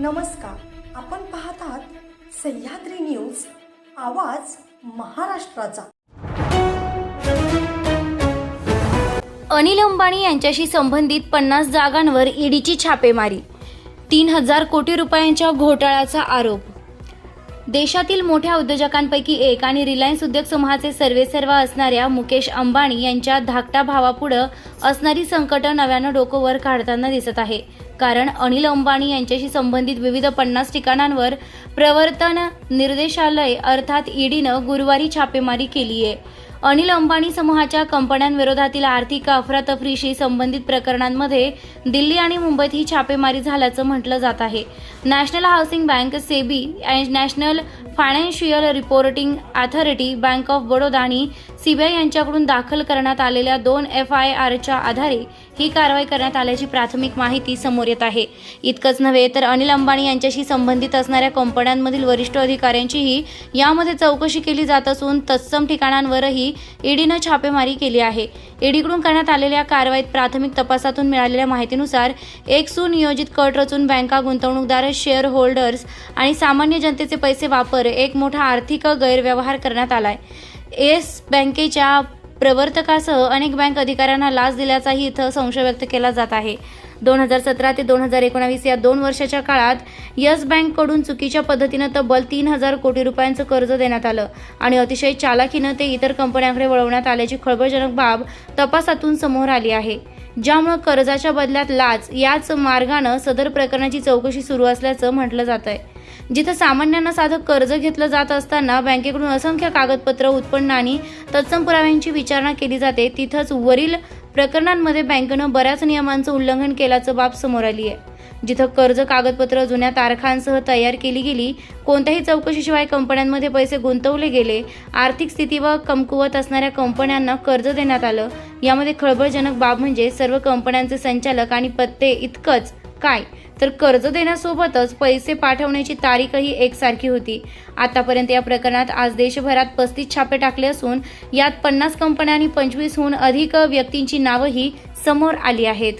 नमस्कार. आपण पाहत आहात सह्याद्री न्यूज आवाज महाराष्ट्राचा. अनिल अंबानी यांच्याशी संबंधित पन्नास जागांवर ईडीची छापेमारी. तीन हजार कोटी रुपयांच्या घोटाळ्याचा आरोप. देशातील मोठ्या उद्योजकांपैकी एक आणि रिलायन्स उद्योग समूहाचे सर्वेसर्वा असणाऱ्या मुकेश अंबानी यांच्या धाकट्या भावापुढं असणारी संकटं नव्यानं डोकं वर काढताना दिसत आहे. कारण अनिल अंबानी यांच्याशी संबंधित विविध पन्नास ठिकाणांवर प्रवर्तन निर्देशालय अर्थात ईडीनं गुरुवारी छापेमारी केली आहे अनिल अंबानी समूहाच्या कंपन्यांविरोधातील आर्थिक अफरातफरीशी संबंधित प्रकरणांमध्ये दिल्ली आणि मुंबईत ही छापेमारी झाल्याचं म्हटलं जात आहे. National Housing Bank SEBI National Financial Reporting Authority Bank of Baroda आणि सीबीआय यांच्याकडून दाखल करण्यात आलेल्या दोन एफ आय आरच्या आधारे ही कारवाई करण्यात आल्याची प्राथमिक माहिती समोर येत आहे. इतकंच नव्हे तर अनिल अंबानी यांच्याशी संबंधित असणाऱ्या कंपन्यांमधील वरिष्ठ अधिकाऱ्यांचीही यामध्ये चौकशी केली जात असून तत्सम ठिकाणांवरही ईडीनं छापेमारी केली आहे. ईडीकडून करण्यात आलेल्या कारवाईत प्राथमिक तपासातून मिळालेल्या माहितीनुसार एक सुनियोजित कट रचून बँका गुंतवणूकदार शेअर होल्डर्स आणि सामान्य जनतेचे पैसे वापर एक मोठा आर्थिक गैरव्यवहार करण्यात आलाय. येस बँकेच्या प्रवर्तकासह अनेक बँक अधिकाऱ्यांना लाच दिल्याचाही इथं संशय व्यक्त केला जात आहे. दोन हजार सतरा ते दोन हजार एकोणावीस या दोन वर्षाच्या काळात येस बँककडून चुकीच्या पद्धतीनं तब्बल तीन हजार कोटी रुपयांचं कर्ज देण्यात आलं आणि अतिशय चालाखीनं ते इतर कंपन्यांकडे वळवण्यात आल्याची खळबळजनक बाब तपासातून समोर आली आहे. ज्यामुळं कर्जाच्या बदल्यात लाच याच मार्गानं सदर प्रकरणाची चौकशी सुरू असल्याचं म्हटलं जात आहे जिथं सामान्यांना साधं कर्ज घेतलं जात असताना बँकेकडून असंख्य कागदपत्र उत्पन्न आणि तत्सम पुराव्यांची विचारणा केली जाते. तिथंच वरील प्रकरणांमध्ये बँकेनं बऱ्याच नियमांचं उल्लंघन केल्याचं बाब समोर आली आहे. जिथं कर्ज कागदपत्र जुन्या तारखांसह तयार केली गेली कोणत्याही चौकशीशिवाय कंपन्यांमध्ये पैसे गुंतवले गेले आर्थिक स्थिती व कमकुवत असणाऱ्या कंपन्यांना कर्ज देण्यात आलं. यामध्ये खळबळजनक बाब म्हणजे सर्व कंपन्यांचे संचालक आणि पत्ते इतकंच काय? तर कर्ज देण्यासोबतच पैसे पाठवण्याची तारीखही एकसारखी होती. आतापर्यंत या प्रकरणात आज देशभरात पस्तीस छापे टाकले असून यात पन्नास कंपन्या आणि पंचवीसहून अधिक व्यक्तींची नावंही समोर आली आहेत.